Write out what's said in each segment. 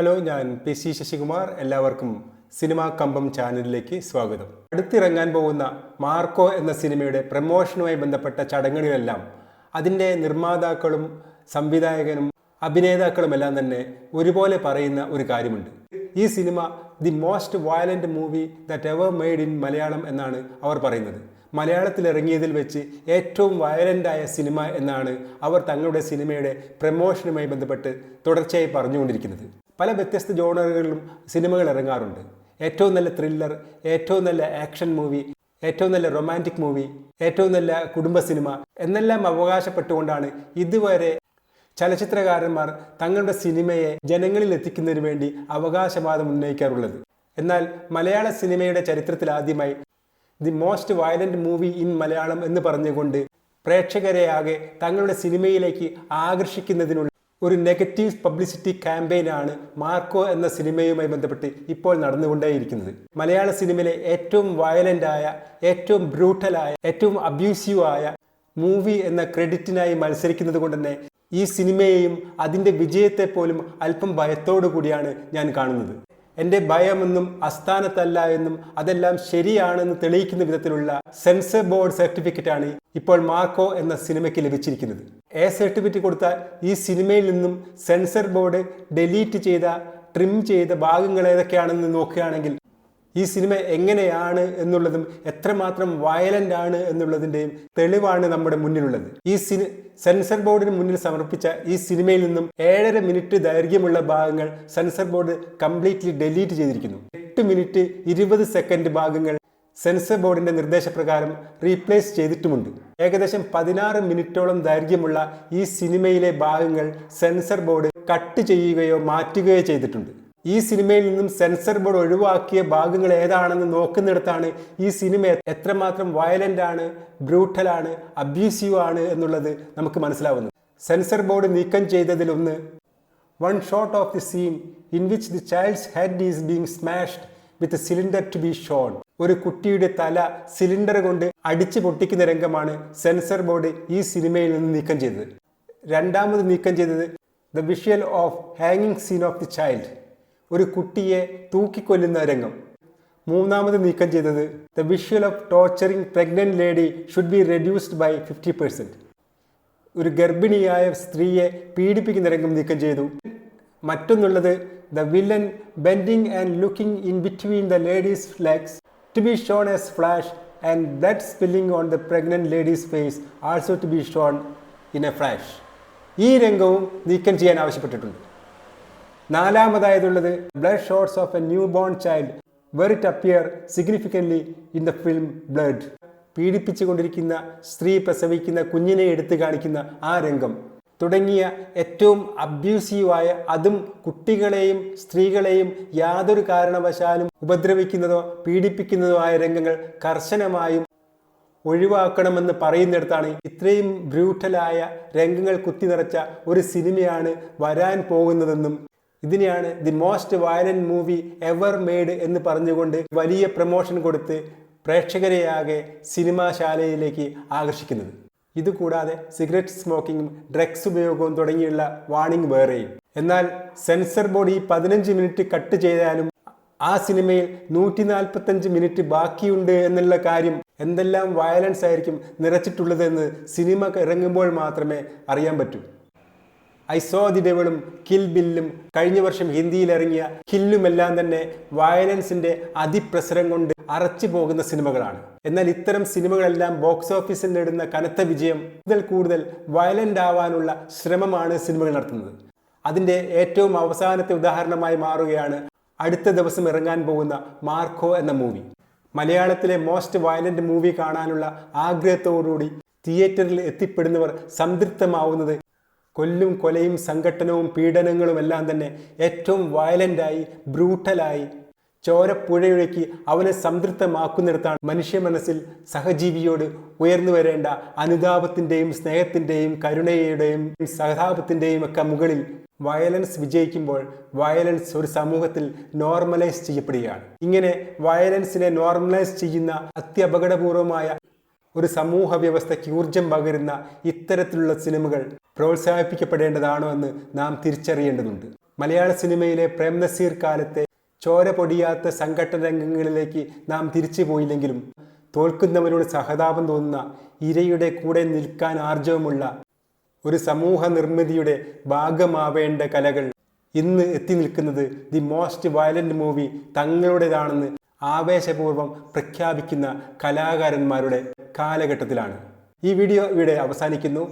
Hello ഞാൻ P C Sasikumar. എല്ലാവർക്കും cinema കമ്പം ചാനലിലേക്ക് സ്വാഗതം. അടുത്തിറങ്ങാൻ പോകുന്ന മാർക്കോ എന്ന സിനിമയുടെ പ്രമോഷനുമായി ബന്ധപ്പെട്ട ചടങ്ങുകളിലെല്ലാം അതിന്റെ നിർമ്മാതാക്കളും സംവിധായകനും അഭിനേതാക്കളുമെല്ലാം തന്നെ ഒരുപോലെ പറയുന്ന ഒരു കാര്യമുണ്ട്. ഈ cinema the most violent movie that ever made in Malayalam എന്നാണ് അവർ പറയുന്നത്. മലയാളത്തിൽ ഇറങ്ങിയതിൽ വെച്ച് ഏറ്റവും വയലന്റായ സിനിമ എന്നാണ് അവർ തങ്ങളുടെ സിനിമയുടെ പ്രമോഷനുമായി ബന്ധപ്പെട്ട് തുടർച്ചയായി പറഞ്ഞുകൊണ്ടിരിക്കുന്നത്. പല വ്യത്യസ്ത ജോണറുകളിലും സിനിമകൾ ഇറങ്ങാറുണ്ട്. ഏറ്റവും നല്ല ത്രില്ലർ ഏറ്റവും നല്ല ആക്ഷൻ മൂവി ഏറ്റവും നല്ല റൊമാന്റിക് മൂവി ഏറ്റവും നല്ല കുടുംബ സിനിമ എന്നെല്ലാം അവകാശപ്പെട്ടുകൊണ്ടാണ് ഇതുവരെ ചലച്ചിത്രകാരന്മാർ തങ്ങളുടെ സിനിമയെ ജനങ്ങളിൽ എത്തിക്കുന്നതിന് വേണ്ടി അവകാശവാദം ഉന്നയിക്കാറുള്ളത്. എന്നാൽ മലയാള സിനിമയുടെ ചരിത്രത്തിൽ ആദ്യമായി the most violent movie in Malayalam എന്ന് പറഞ്ഞുകൊണ്ട് പ്രേക്ഷകരെ ആകെ തങ്ങളുടെ സിനിമയിലേക്ക് ആകർഷിക്കുന്നതിനുള്ള ഒരു നെഗറ്റീവ് പബ്ലിസിറ്റി ക്യാമ്പയിനാണ് മാർക്കോ എന്ന സിനിമയുമായി ബന്ധപ്പെട്ട് ഇപ്പോൾ നടന്നുകൊണ്ടേയിരിക്കുന്നത്. മലയാള സിനിമയിലെ ഏറ്റവും വയലന്റ് ആയ ഏറ്റവും ബ്രൂട്ടലായ ഏറ്റവും അബ്യൂസീവ് ആയ മൂവി എന്ന ക്രെഡിറ്റിനായി മത്സരിക്കുന്നത് കൊണ്ട് തന്നെ ഈ സിനിമയെയും അതിന്റെ വിജയത്തെ പോലും അല്പം ഭയത്തോടു കൂടിയാണ് ഞാൻ കാണുന്നത്. എന്റെ ഭയമെന്നും അസ്ഥാനത്തല്ല എന്നും അതെല്ലാം ശരിയാണെന്ന് തെളിയിക്കുന്ന വിധത്തിലുള്ള സെൻസർ ബോർഡ് സർട്ടിഫിക്കറ്റാണ് ഇപ്പോൾ മാർക്കോ എന്ന സിനിമയ്ക്ക് ലഭിച്ചിരിക്കുന്നത്. എ സർട്ടിഫിക്കറ്റ് കൊടുത്താൽ ഈ സിനിമയിൽ നിന്നും സെൻസർ ബോർഡ് ഡെലീറ്റ് ചെയ്ത ട്രിം ചെയ്ത ഭാഗങ്ങൾ ഏതൊക്കെയാണെന്ന് നോക്കുകയാണെങ്കിൽ ഈ സിനിമ എങ്ങനെയാണ് എന്നുള്ളതും എത്രമാത്രം വയലന്റ് ആണ് എന്നുള്ളതിന്റെയും തെളിവാണ് നമ്മുടെ മുന്നിലുള്ളത്. ഈ സിനി സെൻസർ ബോർഡിന് മുന്നിൽ സമർപ്പിച്ച ഈ സിനിമയിൽ നിന്നും ഏഴര മിനിറ്റ് ദൈർഘ്യമുള്ള ഭാഗങ്ങൾ സെൻസർ ബോർഡ് കംപ്ലീറ്റ്ലി ഡെലീറ്റ് ചെയ്തിരിക്കുന്നു. എട്ട് മിനിറ്റ് ഇരുപത് സെക്കൻഡ് ഭാഗങ്ങൾ സെൻസർ ബോർഡിന്റെ നിർദ്ദേശപ്രകാരം റീപ്ലേസ് ചെയ്തിട്ടുമുണ്ട്. ഏകദേശം പതിനാറ് മിനിറ്റോളം ദൈർഘ്യമുള്ള ഈ സിനിമയിലെ ഭാഗങ്ങൾ സെൻസർ ബോർഡ് കട്ട് ചെയ്യുകയോ മാറ്റുകയോ ചെയ്തിട്ടുണ്ട്. ഈ സിനിമയിൽ നിന്നും സെൻസർ ബോർഡ് ഒഴിവാക്കിയ ഭാഗങ്ങൾ ഏതാണെന്ന് നോക്കുന്നിടത്താണ് ഈ സിനിമ എത്രമാത്രം വയലന്റ് ആണ് ബ്രൂട്ടലാണ് അബ്യൂസീവ് ആണ് എന്നുള്ളത് നമുക്ക് മനസ്സിലാവുന്നത്. സെൻസർ ബോർഡ് നീക്കം ചെയ്തതിലൊന്ന് one shot of the scene in which the child's head is being smashed with cylinder to be shown ഒരു കുട്ടിയുടെ തല സിലിണ്ടർ കൊണ്ട് അടിച്ചു പൊട്ടിക്കുന്ന രംഗമാണ് സെൻസർ ബോർഡ് ഈ സിനിമയിൽ നിന്ന് നീക്കം ചെയ്തത്. രണ്ടാമത് നീക്കം ചെയ്തത് ദ വിഷ്വൽ ഓഫ് ഹാങ്ങിങ് സീൻ ഓഫ് ദി ചൈൽഡ്. ഒരു കുട്ടിയെ തൂക്കിക്കൊല്ലുന്ന രംഗം. മൂന്നാമത് നീക്കം ചെയ്തത് the visual of torturing pregnant lady should be reduced by fifty percent. ഒരു ഗർഭിണിയായ സ്ത്രീയെ പീഡിപ്പിക്കുന്ന രംഗം നീക്കം ചെയ്തു. മറ്റൊന്നുള്ളത് the villain bending and looking in between the lady's legs to be shown as flash and blood spilling on the pregnant lady's face also to be shown in a flash. ഈ രംഗവും നീക്കം ചെയ്യാൻ ആവശ്യപ്പെട്ടിട്ടുണ്ട്. നാലാമതായതുള്ളത് blood shots of a new born child where it appear significantly in the film blood പീഡിപ്പിച്ചുകൊണ്ടിരിക്കുന്ന സ്ത്രീ പ്രസവിക്കുന്ന കുഞ്ഞിനെ എടുത്തു കാണിക്കുന്ന ആ രംഗം. തുടങ്ങിയ ഏറ്റവും അബ്യൂസീവായ അതും കുട്ടികളെയും സ്ത്രീകളെയും യാതൊരു കാരണവശാലും ഉപദ്രവിക്കുന്നതോ പീഡിപ്പിക്കുന്നതോ ആയ രംഗങ്ങൾ കർശനമായും ഒഴിവാക്കണമെന്ന് പറയുന്നിടത്താണ് ഇത്രയും ബ്രൂട്ടലായ രംഗങ്ങൾ കുത്തി നിറച്ച ഒരു സിനിമയാണ് വരാൻ പോകുന്നതെന്നും ഇതിനെയാണ് the most violent movie ever made എന്ന് പറഞ്ഞുകൊണ്ട് വലിയ പ്രമോഷൻ കൊടുത്ത് പ്രേക്ഷകരെയാകെ സിനിമാശാലയിലേക്ക് ആകർഷിക്കുന്നത്. ഇതുകൂടാതെ സിഗരറ്റ് സ്മോക്കിംഗും ഡ്രഗ്സ് ഉപയോഗവും തുടങ്ങിയുള്ള വാണിംഗ് വേറെയും. എന്നാൽ സെൻസർ ബോർഡ് ഈ പതിനഞ്ച് മിനിറ്റ് കട്ട് ചെയ്താലും ആ സിനിമയിൽ നൂറ്റി നാൽപ്പത്തഞ്ച് മിനിറ്റ് ബാക്കിയുണ്ട് എന്നുള്ള കാര്യം എന്തെല്ലാം വയലൻസ് ആയിരിക്കും നിറച്ചിട്ടുള്ളതെന്ന് സിനിമ ഇറങ്ങുമ്പോൾ മാത്രമേ അറിയാൻ പറ്റൂ. ഐ സോ ദി ഡെവളും കിൽ ബില്ലും കഴിഞ്ഞ വർഷം ഹിന്ദിയിൽ ഇറങ്ങിയ കില്ലുമെല്ലാം തന്നെ വയലൻസിന്റെ അതിപ്രസരം കൊണ്ട് അറച്ചു പോകുന്ന സിനിമകളാണ്. എന്നാൽ ഇത്തരം സിനിമകളെല്ലാം ബോക്സ് ഓഫീസിൽ നേടുന്ന കനത്ത വിജയം കൂടുതൽ കൂടുതൽ വയലന്റ് ആവാനുള്ള ശ്രമമാണ് സിനിമകൾ നടത്തുന്നത്. അതിന്റെ ഏറ്റവും അവസാനത്തെ ഉദാഹരണമായി മാറുകയാണ് അടുത്ത ദിവസം ഇറങ്ങാൻ പോകുന്ന മാർക്കോ എന്ന മൂവി. മലയാളത്തിലെ മോസ്റ്റ് വയലന്റ് മൂവി കാണാനുള്ള ആഗ്രഹത്തോടുകൂടി തിയേറ്ററിൽ എത്തിപ്പെടുന്നവർ സംതൃപ്തമാവുന്നത് കൊല്ലും കൊലയും സംഘട്ടനവും പീഡനങ്ങളും എല്ലാം തന്നെ ഏറ്റവും വയലന്റായി ബ്രൂട്ടലായി ചോരപ്പുഴയൊഴുക്കി അവനെ സംതൃപ്തമാക്കുന്നിടത്താണ് മനുഷ്യ മനസ്സിൽ സഹജീവിയോട് ഉയർന്നു വരേണ്ട അനുതാപത്തിന്റെയും സ്നേഹത്തിന്റെയും കരുണയുടെയും സഹതാപത്തിന്റെയും ഒക്കെ മുകളിൽ വയലൻസ് വിജയിക്കുമ്പോൾ വയലൻസ് ഒരു സമൂഹത്തിൽ നോർമലൈസ് ചെയ്യപ്പെടുകയാണ്. ഇങ്ങനെ വയലൻസിനെ നോർമലൈസ് ചെയ്യുന്ന അത്യപകടപൂർവമായ ഒരു സമൂഹ വ്യവസ്ഥയ്ക്ക് ഊർജം പകരുന്ന ഇത്തരത്തിലുള്ള സിനിമകൾ പ്രോത്സാഹിപ്പിക്കപ്പെടേണ്ടതാണോ എന്ന് നാം തിരിച്ചറിയേണ്ടതുണ്ട്. മലയാള സിനിമയിലെ പ്രേംനസീർ കാലത്തെ ചോര പൊടിയാത്ത സംഘട്ടന രംഗങ്ങളിലേക്ക് നാം തിരിച്ചു പോയില്ലെങ്കിലും തോൽക്കുന്നവരോട് സഹതാപം തോന്നുന്ന ഇരയുടെ കൂടെ നിൽക്കാൻ ആർജവമുള്ള ഒരു സമൂഹ നിർമ്മിതിയുടെ ഭാഗമാവേണ്ട കലകൾ ഇന്ന് എത്തി നിൽക്കുന്നത് ദി മോസ്റ്റ് വയലന്റ് മൂവി തങ്ങളുടേതാണെന്ന് ആവേശപൂർവം പ്രഖ്യാപിക്കുന്ന കലാകാരന്മാരുടെ കാലഘട്ടത്തിലാണ്. ഈ വീഡിയോ ഇവിടെ അവസാനിക്കുന്നു.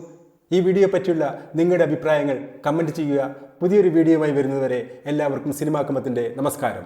ഈ വീഡിയോ പറ്റിയുള്ള നിങ്ങളുടെ അഭിപ്രായങ്ങൾ കമന്റ് ചെയ്യുക. പുതിയൊരു വീഡിയോയുമായി വരുന്നതുവരെ എല്ലാവർക്കും സിനിമാ കമ്പത്തിന്റെ നമസ്കാരം.